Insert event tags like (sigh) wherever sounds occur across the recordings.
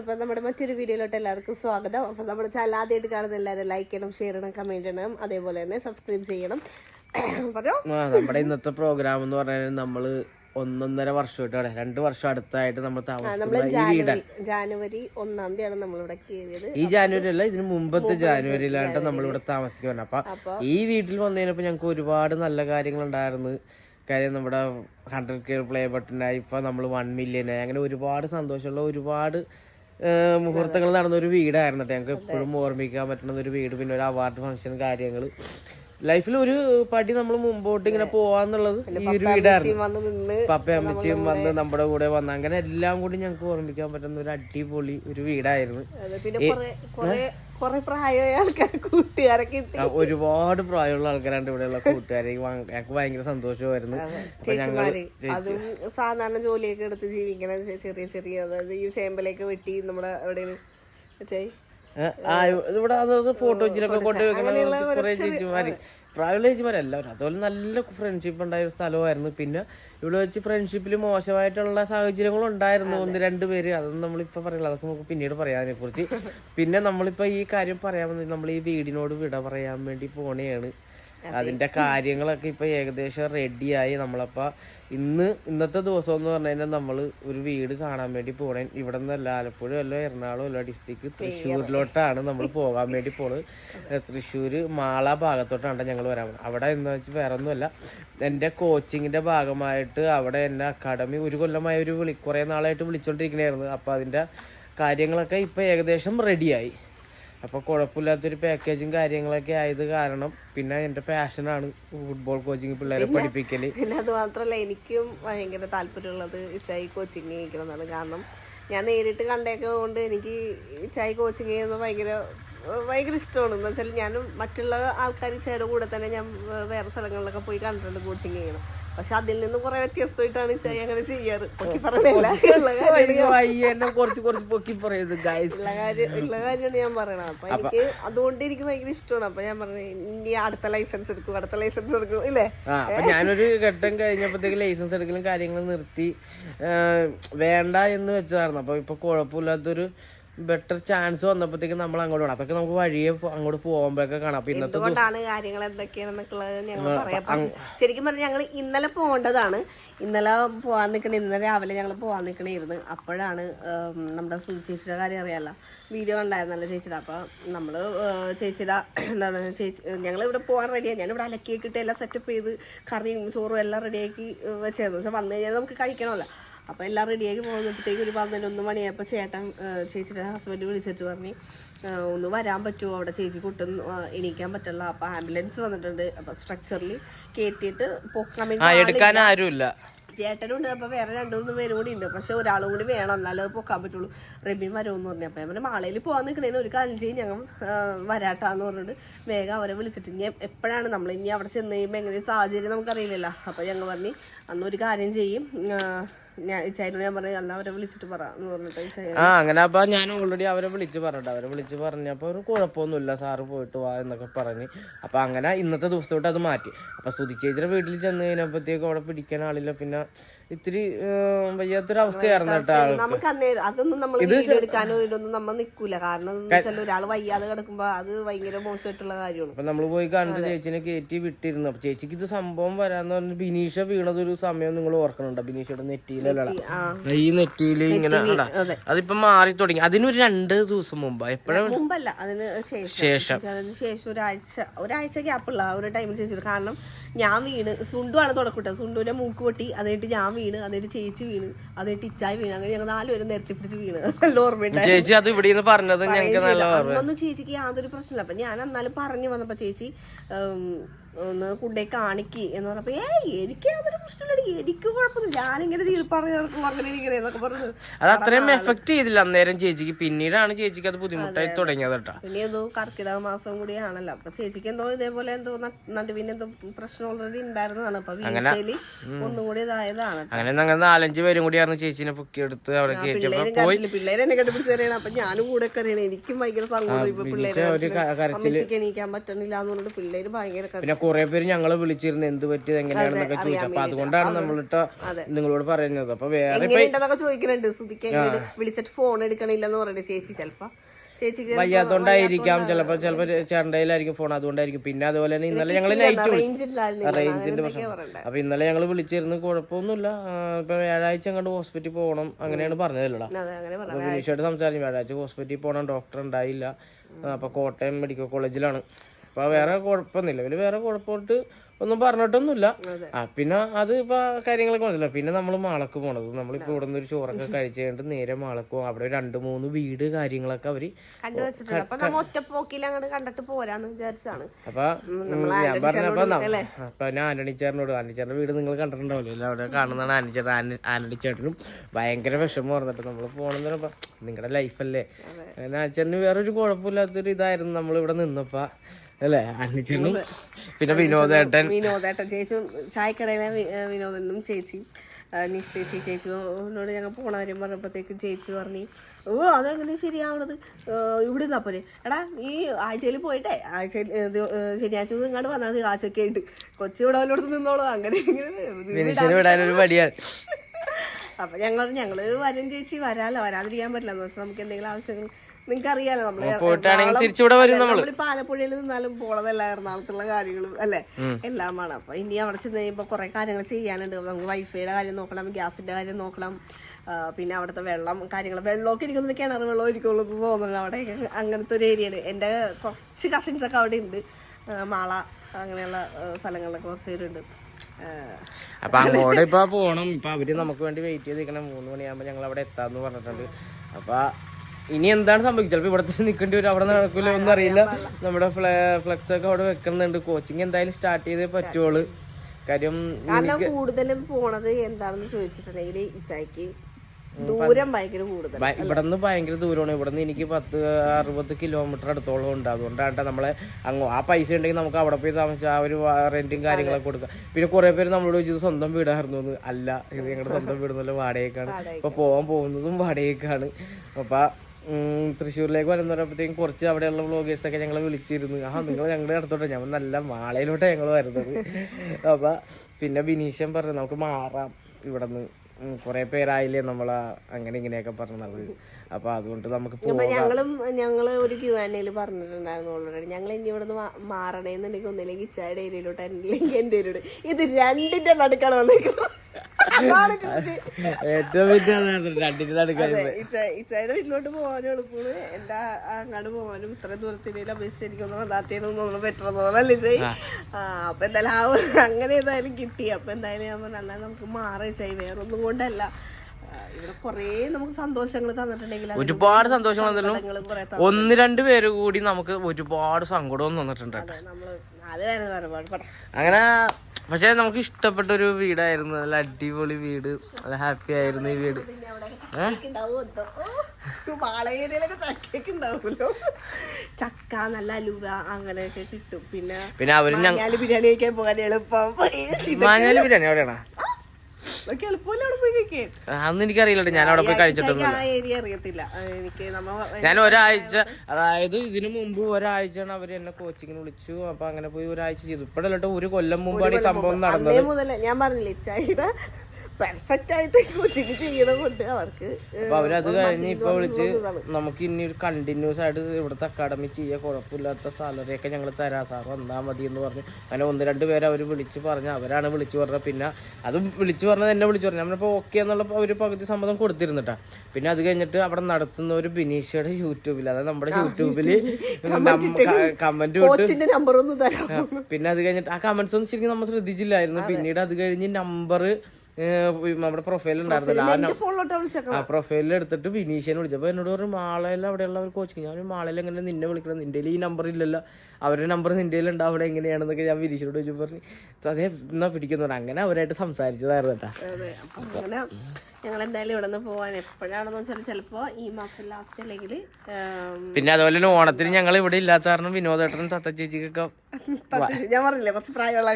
അപ്പൊ നമ്മുടെ മറ്റൊരു വീഡിയോയിലോട്ട് എല്ലാവർക്കും സ്വാഗതം. അപ്പൊ നമ്മുടെ ചാനൽ ആദ്യമായിട്ട് കാണുന്ന എല്ലാവരും ലൈക്ക് ചെയ്യണം ഷെയർ ചെയ്യണം കമന്റ് ചെയ്യണം. അതേപോലെ തന്നെ സബ്സ്ക്രൈബ് ചെയ്യണം. (coughs) നമ്മുടെ ഇന്നത്തെ പ്രോഗ്രാം എന്ന് പറഞ്ഞാൽ നമ്മൾ ഒന്നൊന്നര വർഷമായിട്ട് രണ്ട് വർഷം അടുത്തായിട്ട് നമ്മൾ ജാനുവരി ഒന്നാം തീയതിയാണ് നമ്മളിവിടെ കയറിയത്. ഈ ജാനുവരി അല്ല ഇതിന് മുമ്പത്തെ ജാനുവരിയിലാണ് നമ്മളിവിടെ താമസിക്കുന്നത് അപ്പൊ ഈ വീട്ടിൽ വന്നതിനപ്പോ ഞങ്ങൾക്ക് ഒരുപാട് നല്ല കാര്യങ്ങൾ ഉണ്ടായിരുന്നു കാര്യം നമ്മുടെ ഹൺഡ്രഡ് കെ പ്ലേ ബട്ടനായി ഇപ്പൊ നമ്മൾ വൺ മില്യനായി അങ്ങനെ ഒരുപാട് സന്തോഷമുള്ള ഒരുപാട് മുഹൂർത്തങ്ങൾ നടന്ന ഒരു വീടായിരുന്നു. കേട്ടോ ഞങ്ങൾക്ക് എപ്പോഴും ഓർമ്മിക്കാൻ പറ്റുന്ന ഒരു വീട്. പിന്നെ ഒരു അവാർഡ് ഫംഗ്ഷൻ കാര്യങ്ങൾ ലൈഫിൽ ഒരു പടി നമ്മൾ മുമ്പോട്ട് ഇങ്ങനെ പോവാന്നുള്ളത് ഈ ഒരു വീടായിരുന്നു. പപ്പയും അമ്മച്ചിയും വന്ന് നമ്മുടെ കൂടെ വന്ന അങ്ങനെ എല്ലാം കൂടി ഞങ്ങൾക്ക് ഓർമ്മിക്കാൻ പറ്റുന്ന ഒരു അടിപൊളി ഒരു വീടായിരുന്നു. ഒരുപാട് പ്രായമുള്ള ആൾക്കാരാണ് ഇവിടെയുള്ള കൂട്ടുകാരെ. ഞങ്ങൾക്ക് ഭയങ്കര സന്തോഷമായിരുന്നു. അതും സാധാരണ ജോലിയൊക്കെ എടുത്ത് ജീവിക്കണ ചെറിയ ചെറിയ അതായത് ഈ സേമ്പലൊക്കെ വെട്ടി നമ്മുടെ എവിടെയും ആ ഇവിടെ അത് ഫോട്ടോ വെച്ചിലൊക്കെ കൊണ്ട് വെക്കുന്ന കുറേ ചേച്ചിമാര്. പ്രായമുള്ള അതുപോലെ നല്ല ഫ്രണ്ട്ഷിപ്പ് ഉണ്ടായ ഒരു സ്ഥലമായിരുന്നു. പിന്നെ ഇവിടെ വെച്ച് ഫ്രണ്ട്ഷിപ്പിൽ മോശമായിട്ടുള്ള സാഹചര്യങ്ങളും ഉണ്ടായിരുന്നു ഒന്ന് രണ്ട് പേര്. അതൊന്നും നമ്മളിപ്പോ പറയില്ല. അതൊക്കെ നമുക്ക് പിന്നീട് പറയാം അതിനെ കുറിച്ച് പിന്നെ നമ്മളിപ്പോ ഈ കാര്യം പറയാൻ നമ്മൾ ഈ വീടിനോട് വിട പറയാൻ വേണ്ടി പോണെയാണ് അതിന്റെ കാര്യങ്ങളൊക്കെ ഇപ്പൊ ഏകദേശം റെഡിയായി നമ്മളപ്പോ ഇന്ന് ഇന്നത്തെ ദിവസം എന്ന് പറഞ്ഞു കഴിഞ്ഞാൽ നമ്മൾ ഒരു വീട് കാണാൻ വേണ്ടി പോണേ. ഇവിടെ നിന്നല്ല ആലപ്പുഴ അല്ല എറണാകുളം അല്ല ഡിസ്ട്രിക്ട് തൃശ്ശൂരിലോട്ടാണ് നമ്മൾ പോകാൻ വേണ്ടി പോണത്. തൃശ്ശൂര് മാള ഭാഗത്തോട്ടാണ് ഞങ്ങൾ വരാൻ പോകുന്നത് അവിടെ എന്ന് വെച്ചാൽ വേറെ ഒന്നുമല്ല എന്റെ കോച്ചിങ്ങിന്റെ ഭാഗമായിട്ട് അവിടെ എന്നെ അക്കാഡമി ഒരു കൊല്ലമായ ഒരു വിളി കുറേ നാളായിട്ട് വിളിച്ചോണ്ടിരിക്കണായിരുന്നു. അപ്പോൾ അതിന്റെ കാര്യങ്ങളൊക്കെ ഇപ്പൊ ഏകദേശം റെഡിയായി അപ്പോൾ കുഴപ്പമില്ലാത്തൊരു പാക്കേജും കാര്യങ്ങളൊക്കെ ആയത് കാരണം പിന്നെ എന്റെ പാഷനാണ് ഫുട്ബോൾ കോച്ചിങ് പിള്ളേരെ പഠിപ്പിക്കൽ. പിന്നെ അത് മാത്രല്ല എനിക്കും ഭയങ്കര താല്പര്യമുള്ളത് ഇച്ചായി കോച്ചിങ് ചെയ്യിക്കണമെന്നാണ് കാരണം ഞാൻ നേരിട്ട് കണ്ടേക്കുന്നത് കൊണ്ട് എനിക്ക് ഇച്ചായി കോച്ചിങ് ചെയ്യുന്നത് ഭയങ്കര ഭയങ്കര ഇഷ്ടമാണ്. എന്ന് വെച്ചാൽ ഞാനും മറ്റുള്ള ആൾക്കാർ ഇച്ചയുടെ കൂടെ തന്നെ ഞാൻ വേറെ സ്ഥലങ്ങളിലൊക്കെ പോയി കണ്ടിട്ടുണ്ട് കോച്ചിങ് ചെയ്യണം. പക്ഷെ അതിൽ നിന്ന് കുറെ വ്യത്യസ്തമായിട്ടാണ് ചായ അങ്ങനെ ചെയ്യാറ്. പൊക്കി പറയണില്ല കുറച്ച് കുറച്ച് പൊക്കി പറയുന്നത് ഉള്ള കാര്യം ഉള്ള കാര്യമാണ് ഞാൻ പറയണത്. അപ്പൊ എനിക്ക് അതുകൊണ്ട് എനിക്ക് ഭയങ്കര ഇഷ്ടമാണ്. അപ്പൊ ഞാൻ പറഞ്ഞു ഇനി അടുത്ത ലൈസൻസ് എടുക്കും അടുത്ത ലൈസൻസ് എടുക്കും ഇല്ലേ? ഞാനൊരു ഘട്ടം കഴിഞ്ഞപ്പോഴത്തേക്ക് ലൈസൻസ് എടുക്കലും കാര്യങ്ങളും നിർത്തി. വേണ്ട എന്ന് വെച്ചതായിരുന്നു. അപ്പൊ ഇപ്പൊ കുഴപ്പമില്ലാത്തൊരു ബെറ്റർ ചാൻസ് വന്നപ്പോഴത്തേക്ക് നമ്മൾ അങ്ങോട്ട് പോകണം അതൊക്കെ നമുക്ക് വഴിയെ അങ്ങോട്ട് പോകുമ്പോഴൊക്കെ കാണാം. അപ്പൊ ഇന്നത്തെ എന്തുകൊണ്ടാണ് കാര്യങ്ങൾ എന്തൊക്കെയാണെന്നൊക്കെയുള്ളത് ഞങ്ങൾ പറയാം. ശരിക്കും പറഞ്ഞാൽ ഞങ്ങൾ ഇന്നലെ പോകേണ്ടതാണ്. ഇന്നലെ പോകാൻ നിൽക്കണ ഇന്നലെ രാവിലെ ഞങ്ങൾ പോകാൻ നിൽക്കണായിരുന്നു അപ്പോഴാണ് നമ്മുടെ ചേച്ചിയുടെ കാര്യം അറിയാലോ. വീഡിയോ ഉണ്ടായിരുന്നല്ലോ ചേച്ചിയുടെ. അപ്പൊ നമ്മൾ ഏഹ്, ചേച്ചിയുടെ എന്താണ് ചേച്ചി ഞങ്ങൾ ഇവിടെ പോകാൻ റെഡിയാണ് ഞാനിവിടെ അലക്കിയൊക്കെ ഇട്ട് എല്ലാം സെറ്റപ്പ് ചെയ്ത് കറിയും ചോറും എല്ലാം റെഡിയാക്കി വെച്ചായിരുന്നു പക്ഷെ വന്നു കഴിഞ്ഞാൽ നമുക്ക് കഴിക്കണമല്ലോ. അപ്പോൾ എല്ലാം റെഡിയാക്കി പോകുന്നപ്പോഴത്തേക്ക് ഒരു പതിനൊന്ന് മണിയായപ്പോൾ ചേട്ടൻ ചേച്ചിയുടെ ഹസ്ബൻഡ് വിളിച്ചിട്ട് പറഞ്ഞു ഒന്ന് വരാൻ പറ്റുമോ അവിടെ ചേച്ചി കുട്ടും എണീക്കാൻ പറ്റില്ല അപ്പോൾ ആംബുലൻസ് വന്നിട്ടുണ്ട്. അപ്പോൾ സ്ട്രക്ചറിൽ കയറ്റിയിട്ട് പൊക്കാൻ വേണ്ടി ആരുമില്ല. ചേട്ടനുണ്ട് അപ്പോൾ വേറെ രണ്ടു മൂന്ന് പേരും കൂടി ഉണ്ട്. പക്ഷെ ഒരാളും കൂടി വേണം. എന്നാലേ അത് പൊക്കാൻ പറ്റുള്ളൂ. റെബിൻ വരുമെന്ന് പറഞ്ഞു. അപ്പോൾ അവർ മാളയിൽ പോകാൻ നിൽക്കണേന് ഒരു ചെയ്യും ഞങ്ങൾ വരാട്ടാന്ന് പറഞ്ഞിട്ട് വേഗം അവരെ വിളിച്ചിട്ട് ഇനി എപ്പോഴാണ് നമ്മൾ ഇനി അവിടെ ചെന്ന് കഴിയുമ്പോൾ എങ്ങനെ സാഹചര്യം നമുക്കറിയില്ലല്ലോ. അപ്പോൾ ഞങ്ങൾ പറഞ്ഞു അന്ന് ഒരു കാര്യം ചെയ്യും. ഞാൻ ഞാൻ അവരെ വിളിച്ചിട്ട് പറ എന്ന് ആ അങ്ങനെ അപ്പൊ ഞാൻ ഓൾറെഡി അവരെ വിളിച്ച് പറഞ്ഞിട്ട് അവരെ വിളിച്ച് പറഞ്ഞപ്പോ ഒരു കുഴപ്പമൊന്നുമില്ല സാറ് പോയിട്ട് വാ എന്നൊക്കെ പറഞ്ഞ്. അപ്പൊ അങ്ങനെ ഇന്നത്തെ ദിവസത്തോട്ട് അത് മാറ്റി. അപ്പൊ സ്തുതി ചേച്ചിയുടെ വീട്ടിൽ ചെന്ന് കഴിഞ്ഞപ്പോഴത്തേക്കും അവിടെ പിടിക്കാൻ ആളില്ല. പിന്നെ ഇത്തിരി ഏഹ്, വയ്യാത്തൊരു അവസ്ഥയായിരുന്നു കേട്ടോ നമുക്ക് അതൊന്നും നമ്മൾ വീഡിയോ എടുക്കാനോ നമ്മൾ നിൽക്കൂല കാരണം ഒരാൾ വയ്യാതെ കിടക്കുമ്പോൾ അത് ഭയങ്കര മോശമായിട്ടുള്ള കാര്യമാണ്. അപ്പൊ നമ്മൾ പോയി കണ്ട് ചേച്ചിനെ കയറ്റി വിട്ടിരുന്നു. അപ്പൊ ചേച്ചിക്ക് ഇത് സംഭവം വരാന്ന് പറഞ്ഞ ബിനീഷ വീണതൊരു സമയം നിങ്ങൾ ഓർക്കണുണ്ടോ? ബിനീഷയുടെ നെറ്റിയിലല്ല ഈ നെറ്റിയിൽ ഇങ്ങനെ അതെ. അതിപ്പോ മാറി തുടങ്ങി. അതിനൊരു രണ്ട് ദിവസം മുമ്പ്? എപ്പോഴും മുമ്പല്ല അതിന് ശേഷം. ശേഷം. ഒരാഴ്ച ഒരാഴ്ച ഗ്യാപ്പുള്ള ആ ഒരു ടൈമിൽ ചേച്ചി കാരണം ഞാൻ വീണ്. സുണ്ടുവാണ് തുടക്കൂട്ടത്. സുണ്ടുവിന്റെ മൂക്ക് പൊട്ടി. അതായിട്ട് ഞാൻ വീണ്. അതായിട്ട് ചേച്ചി വീണ്. അതായിട്ട് ഇച്ചായി വീണ്. അങ്ങനെ ഞങ്ങൾ നാലുപേരും നിരത്തി പിടിച്ച് വീണ്. നല്ല ഓർമ്മയുണ്ടായി ചേച്ചി അത് ഇവിടെ പറഞ്ഞത് ഞങ്ങൾക്ക് നല്ല അന്നൊന്നും ചേച്ചിക്ക് യാതൊരു പ്രശ്നമില്ല. അപ്പൊ ഞാൻ എന്നാലും പറഞ്ഞു വന്നപ്പോ ചേച്ചി ഒന്ന് കുണ്ടേ കാണിക്ക് എന്ന് പറഞ്ഞപ്പോ ഏ എനിക്ക് യാതൊരു പ്രശ്നമില്ല എനിക്ക് കുഴപ്പമില്ല ഞാനിങ്ങനെ രീതി പറഞ്ഞു നടക്കും അങ്ങനെ ഇങ്ങനെ എന്നൊക്കെ പറഞ്ഞു അത് അത്രയും എഫക്ട് ചെയ്തില്ല അന്നേരം ചേച്ചിക്ക്. പിന്നീടാണ് ചേച്ചിക്ക് അത് ബുദ്ധിമുട്ടായി തുടങ്ങിയത് കേട്ടോ. പിന്നെ എന്തോ കർക്കിടക മാസം കൂടിയാണല്ലോ. അപ്പൊ ചേച്ചിക്ക് എന്തോ ഇതേപോലെ എന്തോ നടുവിന് എന്തോ പ്രശ്നം ഓൾറെഡി ഉണ്ടായിരുന്നതാണ്. അപ്പൊ വീഴ്ചയിൽ ഒന്നും കൂടി ഇതായതാണ് അങ്ങനെ ഞങ്ങൾ നാലഞ്ച് പേരും കൂടിയാണ് ചേച്ചിനെ പൊക്കി എടുത്ത് അവിടെ കയറ്റിയപ്പോ പിള്ളേരും എന്നെ കണ്ടുപിടിച്ച് അപ്പൊ ഞാനും കൂടെ കറിയണം എനിക്കും ഭയങ്കര സങ്കടം ഇപ്പൊ പിള്ളേരെ എണീക്കാൻ പറ്റണില്ല എന്ന് പറഞ്ഞിട്ട് പിള്ളേര് ഭയങ്കര കുറെ പേര് ഞങ്ങളെ വിളിച്ചിരുന്നു എന്ത് പറ്റിയത് എങ്ങനെയാണെന്നൊക്കെ ചോദിച്ചു. അപ്പൊ അതുകൊണ്ടാണ് നമ്മളിട്ട് നിങ്ങളോട് പറയുന്നത്. അപ്പൊ വേറെ ചോദിക്കുന്നുണ്ട്. വിളിച്ചിട്ട് ഫോൺ എടുക്കണില്ലെന്ന് പറയുന്നത് ചേച്ചി ചിലപ്പോ. വയ്യാത്തോണ്ടായിരിക്കാം ചിലപ്പോ ചിലപ്പോ ചേട്ടന്റെ ഫോൺ അതുകൊണ്ടായിരിക്കും. പിന്നെ അതുപോലെ തന്നെ ഇന്നലെ ഞങ്ങൾ നൈറ്റ് റേഞ്ചിന്റെ പ്രശ്നം അപ്പൊ ഇന്നലെ ഞങ്ങൾ വിളിച്ചിരുന്നു കുഴപ്പമൊന്നുമില്ല. ഇപ്പൊ വ്യാഴാഴ്ച അങ്ങോട്ട് ഹോസ്പിറ്റലിൽ പോകണം അങ്ങനെയാണ് പറഞ്ഞതല്ലടാ. അതെ അങ്ങനെ പറഞ്ഞു അപ്പൊ വിനീഷോട് സംസാരിച്ചു വ്യാഴാഴ്ച ഹോസ്പിറ്റലിൽ പോകണം ഡോക്ടർ ഉണ്ടായില്ല. അപ്പൊ കോട്ടയം മെഡിക്കൽ കോളേജിലാണ് അപ്പൊ വേറെ കുഴപ്പം നിലവിൽ വേറെ കുഴപ്പമായിട്ട് ഒന്നും പറഞ്ഞിട്ടൊന്നുമില്ല. ആ പിന്നെ അത് ഇപ്പൊ കാര്യങ്ങളൊക്കെ മനസ്സില്ല പിന്നെ നമ്മൾ മാളക്ക് പോണത്. നമ്മളിപ്പോ ഇവിടെ നിന്ന് ഒരു ചോറൊക്കെ കഴിച്ചു കഴിഞ്ഞിട്ട് നേരെ മാളക്ക് പോകും അവിടെ രണ്ട് മൂന്ന് വീട് കാര്യങ്ങളൊക്കെ അവർ അപ്പൊ ഞാൻ പറഞ്ഞപ്പോ അപ്പൊ ഞാൻ ആന്റണിച്ചേട്ടനോട് ആന്റണിച്ചേട്ടന്റെ വീട് നിങ്ങൾ കണ്ടിട്ടുണ്ടാവില്ല? അല്ല അവിടെ കാണുന്നതാണ് ആന്റണിച്ചേട്ടൻ ആന്റ- ആന്റണിച്ചേട്ടനും ഭയങ്കര വിഷമം പറഞ്ഞിട്ട് നമ്മൾ പോണെന്ന് പറയുമ്പോ നിങ്ങളുടെ ലൈഫല്ലേ ആനച്ചാറിന് വേറൊരു കുഴപ്പമില്ലാത്തൊരു ഇതായിരുന്നു. നമ്മൾ ഇവിടെ നിന്നപ്പോ അല്ലേ? അനുജനും പിന്നെ വിനോദേട്ടൻ. വിനോദേട്ടൻ ചേച്ചി ചായക്കടയിലെ വിനോദനും ചേച്ചി വിനോദനും ചേച്ചി ചേച്ചിയോട് ഞങ്ങൾ പോണ കാര്യം പറഞ്ഞപ്പോഴത്തേക്കും ചേച്ചി പറഞ്ഞു ഓ അതെങ്ങനെ ശരിയാവണത്? ഇവിടെ നിന്നാ പോലെ എടാ ഈ ആഴ്ചയിൽ പോയിട്ടെ. ആഴ്ചയിൽ ശനിയാഴ്ച ഇങ്ങോട്ട് വന്നാൽ മതി കാശൊക്കെ ആയിട്ട്. കൊച്ചി ഇവിടെ നിന്നോളൂ. അങ്ങനെ ഇങ്ങനെ അപ്പൊ ഞങ്ങൾ ഞങ്ങൾ വരും ചേച്ചി വരാല്ലോ വരാതിരിക്കാൻ പറ്റില്ല. എന്ന് വെച്ചാൽ നമുക്ക് എന്തെങ്കിലും ആവശ്യങ്ങൾ നിങ്ങൾക്ക് അറിയാലോ നമ്മൾ പോയിട്ടാണെങ്കിൽ തിരിച്ചിവിടെ വരും നമ്മൾ. നമ്മളിപ്പോ ആലപ്പുഴയിൽ നിന്നാലും പോണതല്ല എറണാകുളത്തുള്ള കാര്യങ്ങളും അല്ലെ? എല്ലാമാണ്. അപ്പൊ ഇനി അവിടെ ചെന്ന് കഴിയുമ്പോ കുറെ കാര്യങ്ങൾ ചെയ്യാനുണ്ട്. നമുക്ക് വൈഫൈയുടെ കാര്യം നോക്കണം ഗ്യാസിന്റെ കാര്യം നോക്കണം. പിന്നെ അവിടുത്തെ വെള്ളം കാര്യങ്ങൾ. വെള്ളമൊക്കെ ഇരിക്കുന്നത് കിണർ വെള്ളം ഇരിക്കുള്ളൂ എന്ന് തോന്നുന്നു. അവിടെ അങ്ങനത്തെ ഒരു ഏരിയയാണ് എന്റെ കുറച്ച് കസിൻസ് ഒക്കെ അവിടെ ഉണ്ട്. മാള അങ്ങനെയുള്ള സ്ഥലങ്ങളിലൊക്കെ കുറച്ച് പേരുണ്ട്. അപ്പൊ അങ്ങോട്ട് ഇപ്പൊ പോണം. ഇപ്പൊ അവർ നമുക്ക് വേണ്ടി വെയിറ്റ് ചെയ്ത് നിൽക്കണം മൂന്ന് മണിയാകുമ്പോ ഞങ്ങൾ അവിടെ എത്താന്ന് പറഞ്ഞിട്ടുണ്ട്. അപ്പൊ ഇനി എന്താണ് സംഭവിക്കുക? ചിലപ്പോ ഇവിടെ തന്നെ നിൽക്കേണ്ടി വരും. അവിടെ നടക്കില്ല ഒന്നും അറിയില്ല. നമ്മുടെ ഫ്ലെക്സ് ഒക്കെ അവിടെ വെക്കുന്നുണ്ട്. കോച്ചിങ് എന്തായാലും സ്റ്റാർട്ട് ചെയ്തേ പറ്റുള്ളൂ. കാര്യം കൂടുതലും പോണത് എന്താണെന്ന് ചോദിച്ചിട്ടുണ്ടെങ്കിൽ ഇച്ചായിക്ക് ദൂരം ഭയങ്കര കൂടുതൽ ഇവിടുന്ന് ഭയങ്കര ദൂരമാണ്. ഇവിടുന്ന് എനിക്ക് പത്ത് അറുപത് കിലോമീറ്റർ അടുത്തോളം ഉണ്ട്. അതുകൊണ്ടാണ് നമ്മളെ അങ്ങോ ആ പൈസ ഉണ്ടെങ്കിൽ നമുക്ക് അവിടെ പോയി താമസിച്ചാൽ ആ ഒരു റെന്റും കാര്യങ്ങളൊക്കെ കൊടുക്കാം. പിന്നെ കുറെ പേര് നമ്മളോട് ചോദിച്ചത് സ്വന്തം വീടായിരുന്നു അല്ല ഇത് ഞങ്ങളുടെ സ്വന്തം വീട് നല്ല വാടകയ്ക്കാണ്. ഇപ്പൊ പോകാൻ പോകുന്നതും വാടകയ്ക്കാണ്. അപ്പൊ ഉം, വരുന്ന പറയുമ്പോഴത്തേക്കും കുറച്ച് അവിടെയുള്ള വ്ളോഗേഴ്സ് ഒക്കെ ഞങ്ങളെ വിളിച്ചിരുന്നു. ആ നിങ്ങൾ ഞങ്ങളുടെ അടുത്തോട്ടെ. ഞാൻ നല്ല മാളയിലോട്ട് ഞങ്ങൾ വരുന്നത്. അപ്പൊ പിന്നെ ബിനീഷൻ പറഞ്ഞു നമുക്ക് മാറാം ഇവിടെ നിന്ന് കുറെ പേരായില്ലേ നമ്മളാ അങ്ങനെ ഇങ്ങനെയൊക്കെ പറഞ്ഞത്. അപ്പൊ അതുകൊണ്ട് നമുക്ക് ഞങ്ങളും ഞങ്ങൾ ഒരു ക്യൂ ആനയിൽ പറഞ്ഞിട്ടുണ്ടായിരുന്നു ഓൾറെഡി ഞങ്ങൾ ഇനി ഇവിടെ നിന്ന് മാറണേന്നുണ്ടെങ്കിൽ ഒന്നില്ലെങ്കിൽ ഇച്ചായുടെ ഏരിയയിലോട്ട് അല്ലെങ്കിൽ എന്റെ ഏരിയയിലോട്ട് ഇത് രണ്ടിന്റെ നടുക്കാണ് വന്നേക്കുന്നത്. ഏറ്റവും വലിയ രണ്ടിന് നടക്കാൻ അതെ, ഇച്ച- ഇച്ചായുടെ വീട്ടിലോട്ട് പോകാനും എളുപ്പമാണ്. എന്റെ അങ്ങോട്ട് പോകാനും ഇത്ര ദൂരത്തിനെ അപേക്ഷിച്ച് എനിക്കൊന്ന് നാട്ടിൽ ബെറ്റർ തോന്നല്ലേ ഇത് ആ. അപ്പൊ എന്തായാലും ആ ഒരു- അങ്ങനെ ഏതായാലും കിട്ടി. അപ്പൊ എന്തായാലും ഞാൻ നമുക്ക് മാറി വേറൊന്നും കൊണ്ടല്ല. ആ, കുറേ നമുക്ക് സന്തോഷങ്ങൾ തന്നിട്ടുണ്ടെങ്കിൽ ഒരുപാട് സന്തോഷം കുറേ ഒന്ന് രണ്ട് പേര് കൂടി നമുക്ക് ഒരുപാട് സങ്കടവും തന്നിട്ടുണ്ട് അങ്ങനെ പക്ഷെ നമുക്ക് ഇഷ്ടപ്പെട്ട ഒരു വീടായിരുന്നു. നല്ല അടിപൊളി വീട്. നല്ല ഹാപ്പി ആയിരുന്നു ഈ വീട്. ചക്ക നല്ല അലുവ അങ്ങനെയൊക്കെ കിട്ടും. പിന്നെ പിന്നെ അവർ ബിരിയാണി കഴിക്കാൻ പോകാൻ എളുപ്പം. മാഞ്ഞാലി ബിരിയാണി എവിടെയാണ്? അതൊന്നും എനിക്കറിയില്ല ഞാൻ അവിടെ പോയി കഴിച്ചിട്ടൊന്നും അറിയത്തില്ല. എനിക്ക് ഞാൻ ഒരാഴ്ച അതായത് ഇതിനു മുമ്പ് ഒരാഴ്ചയാണ് അവർ എന്നെ കോച്ചിങ്ങിന് വിളിച്ചു. അപ്പൊ അങ്ങനെ പോയി ഒരാഴ്ച ചെയ്തു. ഇപ്പോഴല്ലോ ഒരു കൊല്ലം മുമ്പാണ് ഈ സംഭവം നടന്നത്. അന്നേ ഞാൻ പറഞ്ഞില്ലേ പെർഫെക്റ്റ് ആയിട്ട് കോച്ചിങ് ചെയ്യണ കൊണ്ട് അവർക്ക് അപ്പൊ അവരത് കഴിഞ്ഞ് ഇപ്പൊ വിളിച്ച് നമുക്ക് ഇനി ഒരു കണ്ടിന്യൂസ് ആയിട്ട് ഇവിടുത്തെ അക്കാഡമി ചെയ്യാൻ കുഴപ്പമില്ലാത്ത സാലറി ഒക്കെ ഞങ്ങൾ തരാം. സാർ വന്നാൽ മതി എന്ന് പറഞ്ഞു. അങ്ങനെ ഒന്ന് രണ്ട് പേര് അവർ വിളിച്ച് പറഞ്ഞു അവരാണ് വിളിച്ചു പറഞ്ഞത്. പിന്നെ അത് വിളിച്ചു പറഞ്ഞത് എന്നെ വിളിച്ചു പറഞ്ഞു. നമ്മളിപ്പോ ഓക്കെ എന്നുള്ള ഒരു പകുതി സമ്മതം കൊടുത്തിരുന്നിട്ടാ പിന്നെ അത് കഴിഞ്ഞിട്ട് അവിടെ നടത്തുന്ന ഒരു ബിനീഷയുടെ യൂട്യൂബിൽ അതായത് നമ്മുടെ യൂട്യൂബിൽ കമന്റ് വിട്ട് കോച്ചിന്റെ നമ്പർ ഒന്ന് തരാം പിന്നെ അത് കഴിഞ്ഞിട്ട് ആ കമന്റ്സ് ഒന്നും ശരിക്കും നമ്മൾ ശ്രദ്ധിച്ചില്ലായിരുന്നു. പിന്നീട് അത് കഴിഞ്ഞ് നമ്പർ നമ്മുടെ പ്രൊഫൈൽ ഉണ്ടായിരുന്നില്ല. ആ പ്രൊഫൈലിൽ എടുത്തിട്ട് വിനീഷ്യനെ വിളിച്ചപ്പോൾ എന്നോട് പറഞ്ഞു മാളയിൽ അവിടെയുള്ള ഒരു കോച്ചിങ് ഞാൻ മാളയിൽ എങ്ങനെ നിന്നെ വിളിക്കണം നിന്റെ ഈ നമ്പർ ഇല്ലല്ലോ. അവരുടെ നമ്പർ നിന്റെ ഉണ്ട് അവിടെ എങ്ങനെയാണെന്നൊക്കെ ഞാൻ വിരീഷിനോട് ചോദിച്ചു പറഞ്ഞു അതേ എന്നാ പിടിക്കുന്നു അങ്ങനെ അവരായിട്ട് സംസാരിച്ചതായിരുന്നു കേട്ടാ. അങ്ങനെ ഞങ്ങൾ എന്തായാലും ഇവിടെ നിന്ന് പോവാൻ എപ്പോഴാണെന്ന് വെച്ചാൽ ചിലപ്പോ ഈ മാസം ലാസ്റ്റ് അല്ലെങ്കിൽ പിന്നെ അതുപോലെ തന്നെ ഓണത്തിന് ഞങ്ങൾ ഇവിടെ ഇല്ലാത്ത കാരണം വിനോദേട്ടനും തത്ത ചേച്ചിക്കൊക്കെ ഞാൻ പറഞ്ഞില്ലേ കുറച്ച് പ്രായമുള്ള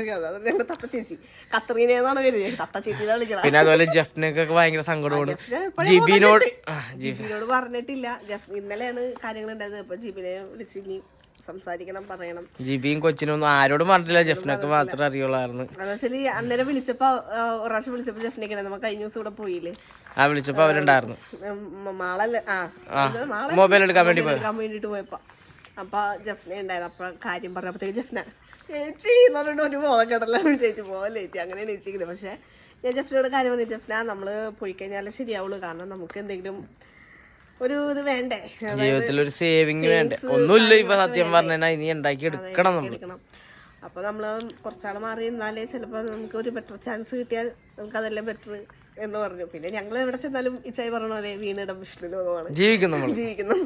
തത്ത ചേച്ചി. കത്രീന എന്നാണ് വരുന്നത് തത്ത ചേച്ചി വിളിക്കണം. പിന്നെ അതുപോലെ ജഫ്നക്കൊക്കെ ഭയങ്കര സങ്കടമാണ് ജിബിനോട് ജിബിനോട് പറഞ്ഞിട്ടില്ല. ജഫ് ഇന്നലെയാണ് കാര്യങ്ങൾ ഉണ്ടായത്. അപ്പൊ ജിബിനെ വിളിച്ച് ഇനി സംസാരിക്കണം പറയണം. ജിബിയും കൊച്ചിനും ഒന്നും ആരോടും പറഞ്ഞില്ല ജെഫ്നക്ക് മാത്രം അറിയുള്ളായിരുന്നു. എന്നുവെച്ചാൽ അന്നേരം വിളിച്ചപ്പോ പ്രാവശ്യം വിളിച്ചപ്പോ ജഫ്നൊക്കെ നമ്മ കഴിഞ്ഞ ദിവസം ഇവിടെ പോയില്ലേ? ആ വിളിച്ചപ്പോ അവരുണ്ടായിരുന്നു. മാളല്ല? ആ മൊബൈൽ എടുക്കാൻ വേണ്ടി എടുക്കാൻ വേണ്ടിട്ട് പോയപ്പോ. അപ്പൊ ജഫ്ന ഉണ്ടായിരുന്നു. അപ്പൊ കാര്യം പറഞ്ഞപ്പോഴത്തേക്ക് ജഫ്ന ചേച്ചി എന്ന് പറഞ്ഞിട്ട് ഒരു ബോധം കേട്ടല്ലാണ് ചേച്ചി പോലെ ചേച്ചി അങ്ങനെയാണ് ചേച്ചിക്കുന്നത് പക്ഷെ ഞാൻ ജഫ്നയോട് കാര്യം പറഞ്ഞു ജഫ്ന നമ്മൾ പോയി കഴിഞ്ഞാലേ ശരിയാവുള്ളൂ. കാരണം നമുക്ക് എന്തെങ്കിലും ഒരു ഇത് വേണ്ടേ? ജീവിതത്തിൽ ഒരു സേവിങ് വേണ്ടേ? ഒന്നുമില്ല ഇപ്പൊ സത്യം പറഞ്ഞാൽ ഇനി ഉണ്ടാക്കി എടുക്കണം നമ്മൾ അപ്പൊ നമ്മൾ കുറച്ചാൾ മാറി നിന്നാലേ ചിലപ്പോ നമുക്ക് ഒരു ബെറ്റർ ചാൻസ് കിട്ടിയാൽ നമുക്ക് അതെല്ലാം ബെറ്റർ എന്ന് പറഞ്ഞു. പിന്നെ ഞങ്ങൾ എവിടെ ചെന്നാലും ഇച്ചായി പറഞ്ഞ പോലെ വീണിടം വിഷ്ണു ലോകമാണ് ജീവിക്കുന്നു ജീവിക്കുന്നു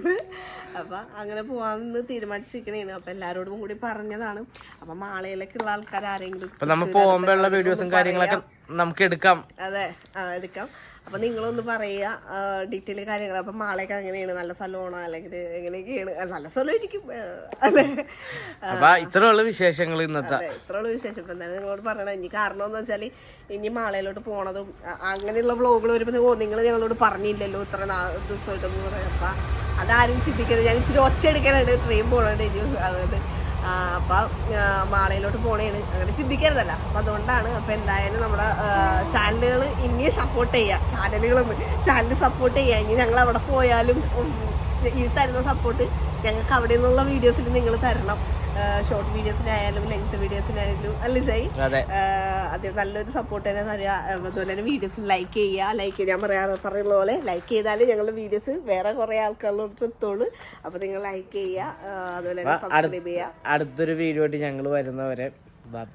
അപ്പൊ അങ്ങനെ പോവാന്ന് തീരുമാനിച്ചിരിക്കണേന്. അപ്പൊ എല്ലാരോടും കൂടി പറഞ്ഞതാണ്. അപ്പൊ മാളയിലേക്കുള്ള ആൾക്കാർ ആരെങ്കിലും അപ്പൊ നമ്മ പോകുമ്പോ ഉള്ള വീഡിയോസും കാര്യങ്ങളൊക്കെ നമുക്ക് എടുക്കാം. അതെ ആ എടുക്കാം. അപ്പൊ നിങ്ങളൊന്ന് പറയുക ഡീറ്റെയിൽ കാര്യങ്ങൾ അപ്പൊ മാളയൊക്കെ അങ്ങനെയാണ്. നല്ല സ്ഥലമാണോ. അല്ലെങ്കിൽ എങ്ങനെയൊക്കെയാണ്. നല്ല സ്ഥലമായിരിക്കും ആ, അപ്പൊ ഇത്രയുള്ള വിശേഷങ്ങൾ ഇന്നത്തെ. ഇത്രയുള്ള വിശേഷം. ഇപ്പൊ എന്തായാലും നിങ്ങളോട് പറയണം. ഇനി കാരണം എന്ന് വെച്ചാൽ ഇനി മാളയിലോട്ട് പോണതും അങ്ങനെയുള്ള വ്ളോഗുകൾ വരുമ്പോ ഓ നിങ്ങൾ ഞങ്ങളോട് പറഞ്ഞില്ലല്ലോ ഇത്ര ദിവസമായിട്ടൊന്നും പറയാം അപ്പൊ അതാരും ചിന്തിക്കരുത്. ഞാൻ ഇച്ചിരി ഒച്ച എടുക്കാനായിട്ട് ട്രെയിൻ പോകണുണ്ട് ഇനി അതുകൊണ്ട് ആ, അപ്പൊ മാളയിലോട്ട് പോണേണ് അങ്ങനെ ചിന്തിക്കരുതല്ല. അപ്പൊ അതുകൊണ്ടാണ് അപ്പൊ എന്തായാലും നമ്മുടെ ചാനലുകൾ ഇനിയും സപ്പോർട്ട് ചെയ്യുക ചാനലുകളും ചാനൽ സപ്പോർട്ട് ചെയ്യുക ഇനി ഞങ്ങൾ അവിടെ പോയാലും ഈ തരുന്ന സപ്പോർട്ട് ഞങ്ങൾക്ക് അവിടെ നിന്നുള്ള വീഡിയോസിൽ നിങ്ങൾ തരണം. ഷോർട്ട് വീഡിയോസിനായാലും ലെങ്ത് വീഡിയോസിനായാലും അല്ലേ സൈ അതെ. നല്ലൊരു സപ്പോർട്ട് തന്നെ തരിക അതുപോലെ തന്നെ വീഡിയോസ് ലൈക്ക് ചെയ്യുക. ലൈക്ക് ഞാൻ പറയാ പറയുന്ന പോലെ ലൈക്ക് ചെയ്താൽ ഞങ്ങളുടെ വീഡിയോസ് വേറെ കുറെ ആൾക്കാരിലോട്ട് എത്തുള്ളൂ. അപ്പൊ നിങ്ങൾ ലൈക്ക് ചെയ്യുക. അതുപോലെ തന്നെ സബ്സ്ക്രൈബ് ചെയ്യുക. അടുത്തൊരു വീഡിയോ ആയിട്ട് ഞങ്ങൾ വരുന്നവരെ ബൈ